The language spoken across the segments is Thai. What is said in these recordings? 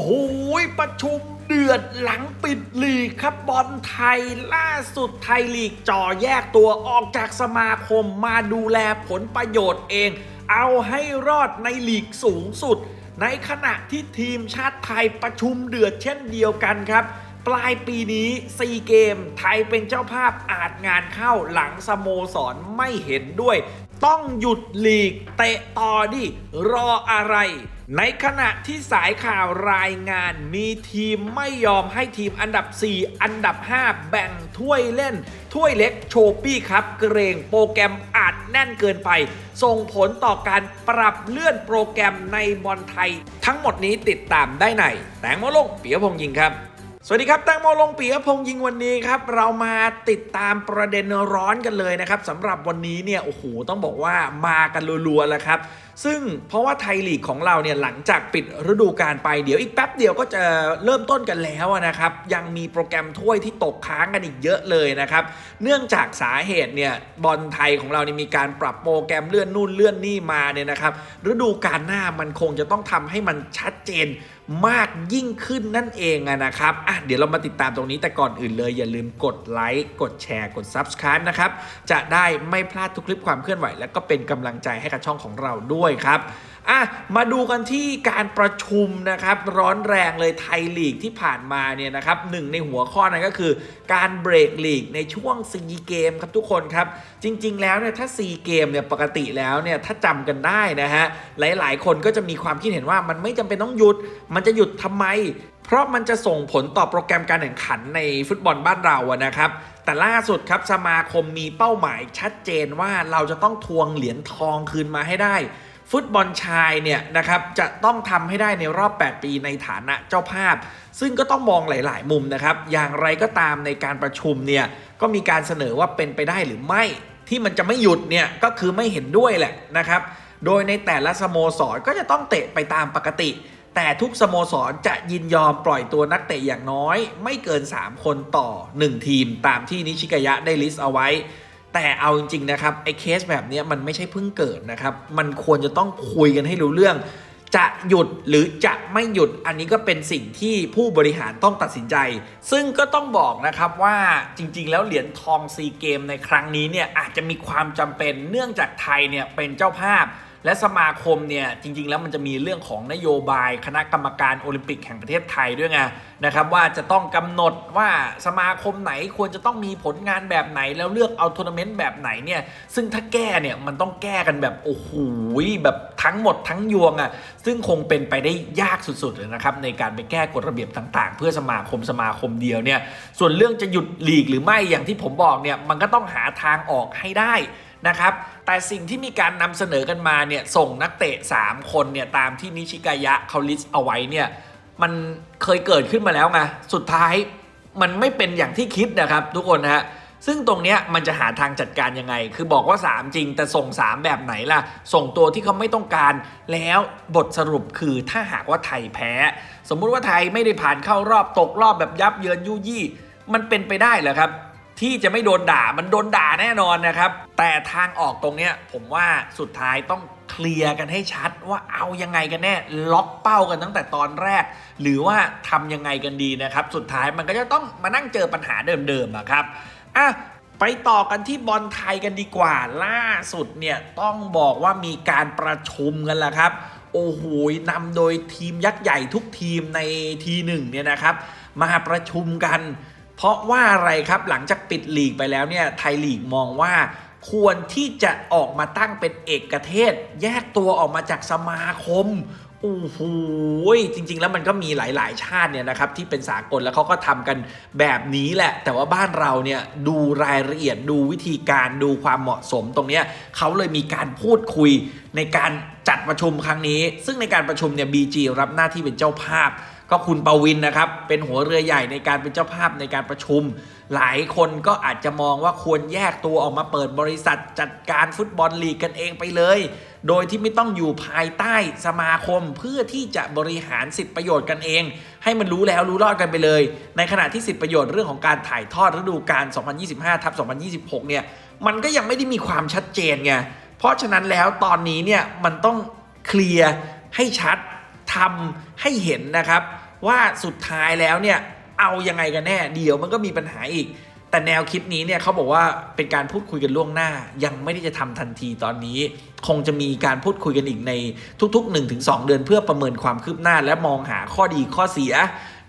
โหประชุมเดือดหลังปิดลีกครับบอลไทยล่าสุดไทยลีกจ่อแยกตัวออกจากสมาคมมาดูแลผลประโยชน์เอง เอาให้รอดในลีกสูงสุด ในขณะที่ทีมชาติไทยประชุมเดือดเช่นเดียวกันครับปลายปีนี้4เกม ไทยเป็นเจ้าภาพอาจงานเข้าหลังสโมสรไม่เห็นด้วย ต้องหยุดลีกเตะต่อดิรออะไรในขณะที่สายข่าวรายงานมีทีมไม่ยอมให้ทีมอันดับ 4 อันดับ 5 แบ่งถ้วยเล่น ถ้วยเล็กโชปี้ครับเกรงโปรแกรมอาจแน่นเกินไป ส่งผลต่อการปรับเลื่อนโปรแกรมในบอลไทย ทั้งหมดนี้ติดตามได้ในแตงโมลงเปียพงษ์ยิงครับ สวัสดีครับแตงโมลงปีกพงษ์ยิงวันนี้ครับ เรามาติดตามประเด็นร้อนกันเลยนะครับสำหรับวันนี้เนี่ยโอ้โหต้องบอกว่ามากันรัวๆแล้วครับ ซึ่งเพราะว่าไทยลีกของเราเนี่ยหลังจากปิดฤดูกาลไปเดี๋ยวอีกแป๊บเดียวก็จะเริ่มต้นกันแล้วนะครับ ยังมีโปรแกรมถ้วยที่ตกค้างกันอีกเยอะเลยนะครับ เนื่องจากสาเหตุเนี่ยบอลไทยของเรานี่มีการปรับโปรแกรมเลื่อนนู่นเลื่อนนี่มาเนี่ยนะครับฤดูกาลหน้ามันคงจะต้องทำให้มันชัดเจน มากยิ่งขึ้นนั่นเองนะครับอะเดี๋ยวเรามาติดตามตรงนี้แต่ก่อนอื่นเลย อย่าลืมกดไลค์กดแชร์กด Subscribe นะครับ จะได้ไม่พลาดทุกคลิปความเคลื่อนไหว และก็เป็นกำลังใจให้กับช่องของเราด้วยครับ อะมาดูกันที่การประชุมนะครับ ร้อนแรงเลยไทยลีกที่ผ่านมาเนี่ยนะครับหนึ่งในหัวข้อนั้นก็คือ การเบรกลีกในช่วงซีเกมครับทุกคนครับ จริง ๆ แล้วเนี่ยถ้าซีเกมเนี่ยปกติแล้วเนี่ยถ้าจำกันได้นะฮะหลายๆ คนก็จะมีความคิดเห็นว่ามันไม่จำเป็นต้องหยุด มันจะหยุดทำไม เพราะมันจะส่งผลต่อโปรแกรมการแข่งขันในฟุตบอลบ้านเราอะนะครับแต่ล่าสุดครับสมาคมมีเป้าหมายชัดเจนว่าเราจะต้องทวงเหรียญทองคืนมาให้ได้ ฟุตบอลชายเนี่ยนะครับจะต้องทำให้ได้ในรอบ 8 ปีในฐานะเจ้าภาพ ซึ่งก็ต้องมองหลาย ๆ มุมนะครับ อย่างไรก็ตามในการประชุมเนี่ยก็มีการเสนอว่าเป็นไปได้หรือไม่ที่มันจะไม่หยุดเนี่ยก็คือไม่เห็นด้วยแหละนะครับ โดยในแต่ละสโมสรก็จะต้องเตะไปตามปกติ แต่ทุกสโมสรจะยินยอมปล่อยตัวนักเตะอย่างน้อย ไม่เกิน 3 คนต่อ 1 ทีมตามที่นิชิกายะได้ลิสต์เอาไว้ แต่เอาจริงๆนะครับไอ้เคสแบบนี้มันไม่ใช่เพิ่งเกิดนะครับ มันควรจะต้องคุยกันให้รู้เรื่อง จะหยุดหรือจะไม่หยุดอันนี้ก็เป็นสิ่งที่ผู้บริหารต้องตัดสินใจ ซึ่งก็ต้องบอกนะครับว่าจริง ๆ แล้วเหรียญทองซีเกมในครั้งนี้เนี่ยอาจจะมีความจำเป็นเนื่องจากไทยเนี่ยเป็นเจ้าภาพ และสมาคมเนี่ยจริง ๆ แล้วมันจะมีเรื่องของนโยบายคณะกรรมการโอลิมปิกแห่งประเทศไทยด้วยไงนะครับว่าจะต้องกำหนดว่าสมาคมไหนควรจะต้องมีผลงานแบบไหน แล้วเลือกเอาทัวร์นาเมนต์แบบไหนเนี่ยซึ่งถ้าแก้เนี่ยมันต้องแก้กันแบบโอ้โหแบบทั้งหมดทั้งยวงอะ่ะซึ่งคงเป็นไปได้ยากสุดๆเลยนะครับในการไปแก้กฎระเบียบต่าง ๆ เพื่อสมาคมสมาคมเดียวเนี่ยส่วนเรื่องจะหยุดหลีกหรือไม่อย่างที่ผมบอกเนี่ยมันก็ต้องหาทางออกให้ได้ นะครับ แต่สิ่งที่มีการนำเสนอกันมาเนี่ยส่งนักเตะ 3 คนเนี่ยตามที่นิชิกายะเขาลิสต์เอาไว้เนี่ยมันเคยเกิดขึ้นมาแล้วไงสุดท้ายมันไม่เป็นอย่างที่คิดนะครับทุกคนนะฮะซึ่งตรงเนี้ยมันจะหาทางจัดการยังไง คือบอกว่า 3 จริง แต่ส่ง 3 แบบไหนล่ะ ส่งตัวที่เขาไม่ต้องการ แล้วบทสรุปคือถ้าหากว่าไทยแพ้ สมมุติว่าไทยไม่ได้ผ่านเข้ารอบตกรอบแบบยับเยินยุยี่ มันเป็นไปได้เหรอครับ ที่จะไม่โดนด่ามันโดนด่าแน่นอนนะครับ แต่ทางออกตรงเนี้ยผมว่าสุดท้ายต้องเคลียร์กันให้ชัดว่าเอายังไงกันแน่ล็อกเป้ากันตั้งแต่ตอนแรก หรือว่าทำยังไงกันดีนะครับ สุดท้ายมันก็จะต้องมานั่งเจอปัญหาเดิมๆอะครับอะไปต่อกันที่บอลไทยกันดีกว่า ล่าสุดเนี่ยต้องบอกว่ามีการประชุมกันแล้วครับโอ้โหนำโดยทีมยักษ์ใหญ่ทุกทีมในทีหนึ่งเนี่ยนะครับ มาประชุมกัน เพราะว่าอะไรครับหลังจากปิดลีกไปแล้วเนี่ยไทยลีกมองว่าควรที่จะออกมาตั้งเป็นเอกเทศ แยกตัวออกมาจากสมาคมโอ้โหจริง ๆ แล้วมันก็มีหลาย ๆ ชาติเนี่ยนะครับที่เป็นสากลแล้วเขาก็ทำกันแบบนี้แหละ แต่ว่าบ้านเราเนี่ยดูรายละเอียดดูวิธีการดูความเหมาะสมตรงเนี้ยเขาเลยมีการพูดคุยในการจัดประชุมครั้งนี้ ซึ่งในการประชุมเนี่ย BG รับหน้าที่เป็นเจ้าภาพ ก็คุณปวินนะครับ เป็นหัวเรือใหญ่ในการเป็นเจ้าภาพในการประชุม หลายคนก็อาจจะมองว่าควรแยกตัวออกมาเปิดบริษัทจัดการฟุตบอลลีกกันเองไปเลย โดยที่ไม่ต้องอยู่ภายใต้สมาคมเพื่อที่จะบริหารสิทธิประโยชน์กันเอง ให้มันรู้แล้วรู้รอดกันไปเลย ในขณะที่สิทธิประโยชน์เรื่องของการถ่ายทอดฤดูกาล 2025ทับ2026 เนี่ย มันก็ยังไม่ได้มีความชัดเจนไง เพราะฉะนั้นแล้วตอนนี้เนี่ยมันต้องเคลียร์ให้ชัดทำให้เห็นนะครับ ว่าสุดท้ายแล้วเนี่ยเอายังไงกันแน่เดี๋ยวมันก็มีปัญหาอีก แต่แนวคิดนี้เนี่ยเขาบอกว่าเป็นการพูดคุยกันล่วงหน้า ยังไม่ได้จะทำทันทีตอนนี้ คงจะมีการพูดคุยกันอีกในทุก ๆ 1-2 เดือนเพื่อประเมินความคืบหน้าและมองหาข้อดีข้อเสีย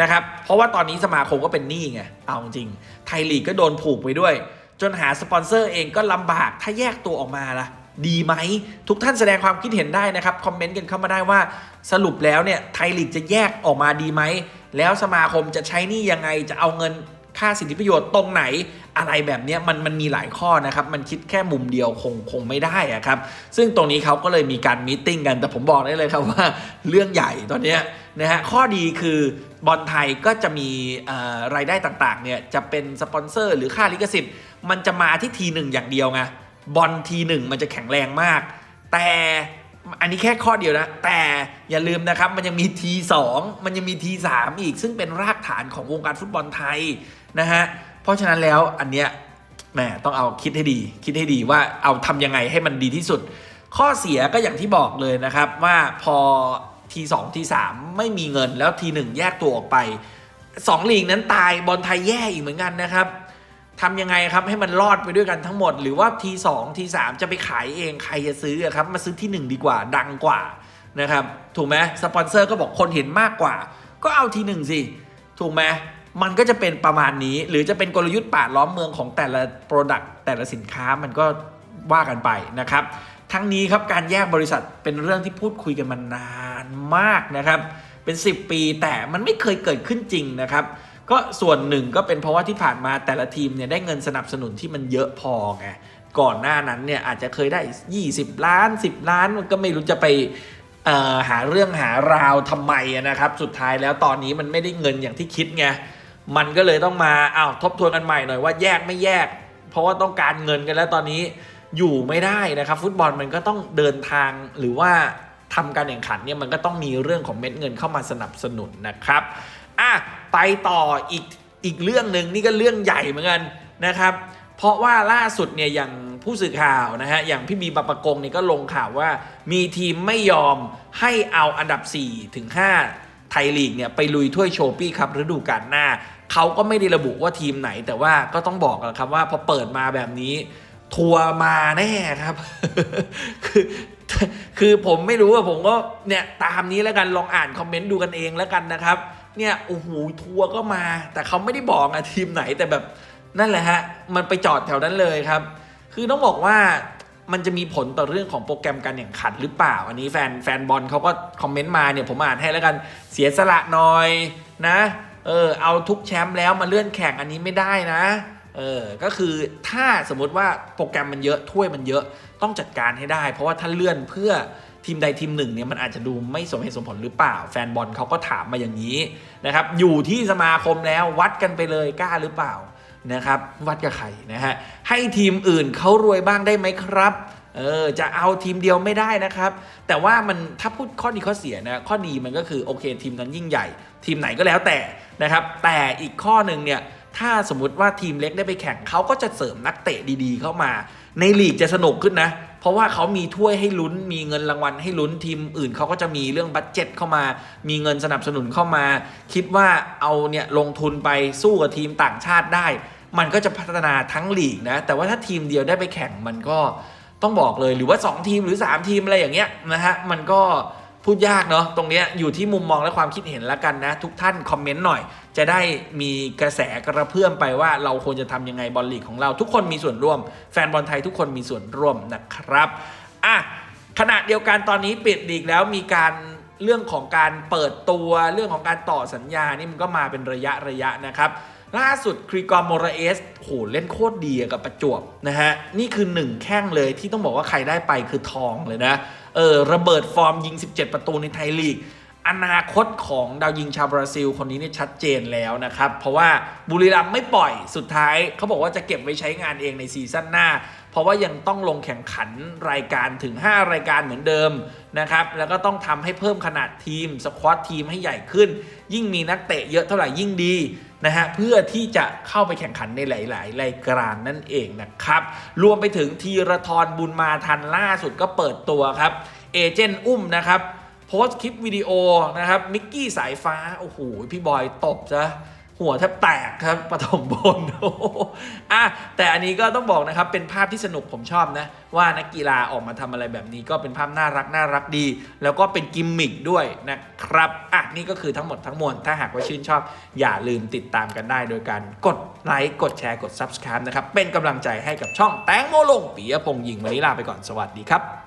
นะครับเพราะว่าตอนนี้สมาคมก็เป็นหนี้ไงเอาจริงไทยลีกก็โดนผูกไปด้วย จนหาสปอนเซอร์เองก็ลำบากถ้าแยกตัวออกมาล่ะ ดีไหม ทุกท่านแสดงความคิดเห็นได้นะครับ คอมเมนต์กันเข้ามาได้ว่าสรุปแล้วเนี่ยไทยลีกจะแยกออกมาดีไหม แล้วสมาคมจะใช้นี่ยังไงจะเอาเงินค่าสิทธิประโยชน์ตรงไหนอะไรแบบนี้มันมันมีหลายข้อนะครับ มันคิดแค่มุมเดียวคงคงไม่ได้อะครับ ซึ่งตรงนี้เขาก็เลยมีการมีติ้งกัน แต่ผมบอกได้เลยครับว่าเรื่องใหญ่ตอนนี้นะฮะข้อดีคือบอลไทยก็จะมีรายได้ต่างๆเนี่ยจะเป็นสปอนเซอร์หรือค่าลิขสิทธิ์ มันจะมาที่ทีหนึ่งอย่างเดียวไง บอลทีหนึ่งมันจะแข็งแรงมาก แต่อันนี้แค่ข้อเดียวนะ แต่อย่าลืมนะครับ มันยังมีทีสองมันยังมีทีสามอีก ซึ่งเป็นรากฐานของวงการฟุตบอลไทยนะฮะ เพราะฉะนั้นแล้วอันเนี้ยแหมต้องเอาคิดให้ดี คิดให้ดีว่าเอาทำยังไงให้มันดีที่สุด ข้อเสียก็อย่างที่บอกเลยนะครับว่าพอทีสองทีสามไม่มีเงินแล้วทีหนึ่งแยกตัวออกไปสองลีกนั้นตายบอลไทยแย่อีกเหมือนกันนะครับ ทำยังไงครับให้มันรอดไปด้วยกันทั้งหมด หรือว่าทีสองทีสามจะไปขายเองใครจะซื้อครับมาซื้อที่หนึ่งดีกว่าดังกว่านะครับถูกไหมสปอนเซอร์ก็บอกคนเห็นมากกว่า ก็เอาทีหนึ่งสิถูกไหมมันก็จะเป็นประมาณนี้ หรือจะเป็นกลยุทธ์ป่าดล้อมเมืองของแต่ละโปรดักต์แต่ละสินค้ามันก็ว่ากันไปนะครับ ทั้งนี้ครับการแยกบริษัทเป็นเรื่องที่พูดคุยกันมานานมากนะครับ เป็น 10 ปีแต่มันไม่เคยเกิดขึ้นจริงนะครับ ก็ส่วนหนึ่งก็เป็นเพราะว่าที่ผ่านมาแต่ละทีมเนี่ยได้เงินสนับสนุนที่มันเยอะพอไงก่อนหน้านั้นเนี่ยอาจจะเคยได้ 20 ล้าน 10 ล้านมันก็ไม่รู้จะไปหาเรื่องหาราวทำไมนะครับ สุดท้ายแล้วตอนนี้มันไม่ได้เงินอย่างที่คิดไงมันก็เลยต้องมาอ้าวทบทวนกันใหม่หน่อยว่าแยกไม่แยก เพราะว่าต้องการเงินกันแล้วตอนนี้อยู่ไม่ได้นะครับ ฟุตบอลมันก็ต้องเดินทางหรือว่าทำการแข่งขันเนี่ยมันก็ต้องมีเรื่องของเม็ดเงินเข้ามาสนับสนุนนะครับ อะไปต่ออีกอีกเรื่องหนึ่งนี่ก็เรื่องใหญ่เหมือนกันนะครับ เพราะว่าล่าสุดเนี่ยอย่างผู้สื่อข่าวนะฮะอย่างพี่บีบปปะกงเนี่ยก็ลงข่าวว่า มีทีมไม่ยอมให้เอาอันดับ4ถึง5ไทยลีกเนี่ยไปลุยถ้วยโชปี้ครับฤดูกาลหน้า เขาก็ไม่ได้ระบุว่าทีมไหน แต่ว่าก็ต้องบอกกันครับว่าพอเปิดมาแบบนี้ ทัวร์มาแน่ครับ คือคือผมไม่รู้อะผมก็เนี่ยตามนี้แล้วกันลองอ่านคอมเมนต์ดูกันเองแล้วกันนะครับ เนี่ยโอ้โหทัวร์ก็มา แต่เขาไม่ได้บอกอะทีมไหนแต่แบบนั่นแหละฮะ มันไปจอดแถวนั้นเลยครับ คือต้องบอกว่ามันจะมีผลต่อเรื่องของโปรแกรมการแข่งขันหรือเปล่า อันนี้แฟนแฟนบอลเขาก็คอมเมนต์มาเนี่ยผมอ่านให้แล้วกันเสียสละหน่อยนะ เออเอาทุกแชมป์แล้วมาเลื่อนแข่งอันนี้ไม่ได้นะ เออ ก็คือถ้าสมมติว่าโปรแกรมมันเยอะถ้วยมันเยอะต้องจัดการให้ได้ เพราะว่าถ้าเลื่อนเพื่อทีมใดทีมหนึ่งเนี่ยมันอาจจะดูไม่สมเหตุสมผลหรือเปล่า แฟนบอลเขาก็ถามมาอย่างนี้นะครับ อยู่ที่สมาคมแล้ววัดกันไปเลยกล้าหรือเปล่านะครับ วัดกับใครนะฮะให้ทีมอื่นเขารวยบ้างได้ไหมครับเออจะเอาทีมเดียวไม่ได้นะครับ แต่ว่ามันถ้าพูดข้อดีข้อเสียนะข้อดีมันก็คือโอเคทีมนั้นยิ่งใหญ่ ทีมไหนก็แล้วแต่นะครับ แต่อีกข้อหนึ่งเนี่ย ถ้าสมมติว่าทีมเล็กได้ไปแข่งเขาก็จะเสริมนักเตะดีๆ เข้ามา ในลีกจะสนุกขึ้นนะ เพราะว่าเขามีถ้วยให้ลุ้น มีเงินรางวัลให้ลุ้นทีมอื่นเขาก็จะมีเรื่องบัตเจ็ตเข้ามา มีเงินสนับสนุนเข้ามา คิดว่าเอาเนี่ยลงทุนไปสู้กับทีมต่างชาติได้ มันก็จะพัฒนาทั้งลีกนะ แต่ว่าถ้าทีมเดียวได้ไปแข่งมันก็ต้องบอกเลยหรือว่า 2 ทีมหรือ 3 ทีมอะไรอย่างเงี้ยนะฮะมันก็ พูดยากเนาะตรงนี้อยู่ที่มุมมองและความคิดเห็นแล้วกันนะ ทุกท่านคอมเมนต์หน่อย จะได้มีกระแสกระเพื่อมไปว่าเราควรจะทำยังไงบอลลีกของเรา ทุกคนมีส่วนร่วม แฟนบอลไทยทุกคนมีส่วนร่วมนะครับอะขณะเดียวกันตอนนี้ปิดลีกแล้วมีการเรื่องของการเปิดตัวเรื่องของการต่อสัญญานี่มันก็มาเป็นระยะระยะนะครับล่าสุดครีกอร์โมราเอสโหเล่นโคตรดีกับประจวบนะฮะนี่คือหนึ่งแข้งเลยที่ต้องบอกว่าใครได้ไปคือทองเลยนะ เออระเบิดฟอร์มยิง 17 ประตูในไทยลีก อนาคตของดาวยิงชาวบราซิลคนนี้เนี่ยชัดเจนแล้วนะครับ เพราะว่าบุรีรัมย์ไม่ปล่อยสุดท้ายเขาบอกว่าจะเก็บไว้ใช้งานเองในซีซั่นหน้า เพราะว่ายังต้องลงแข่งขันรายการถึง 5 รายการเหมือนเดิมนะครับแล้วก็ต้องทำให้เพิ่มขนาดทีมสควอตทีมให้ใหญ่ขึ้น ยิ่งมีนักเตะเยอะเท่าไหร่ยิ่งดี นะฮะเพื่อที่จะเข้าไปแข่งขันในหลาย ๆ รายการนั่นเองนะครับ รวมไปถึงทีรทรบุญมาทันล่าสุดก็เปิดตัวครับเอเจนต์อุ้มนะครับโพสต์คลิปวิดีโอนะครับมิกกี้สายฟ้า โอ้โห พี่บอยตบซะ หัวแทบแตกครับปฐมพลโอ้โหอะแต่อันนี้ก็ต้องบอกนะครับเป็นภาพที่สนุกผมชอบนะ ว่านักกีฬาออกมาทำอะไรแบบนี้ก็เป็นภาพน่ารักน่ารักดี แล้วก็เป็นกิมมิคด้วยนะครับอะนี่ก็คือทั้งหมดทั้งมวลถ้าหากว่าชื่นชอบ อย่าลืมติดตามกันได้โดยการกดไลค์กดแชร์กด Subscribe นะครับเป็นกำลังใจให้กับช่องแตงโมลงปิยพงษ์ยิงวันนี้ลาไปก่อนสวัสดีครับ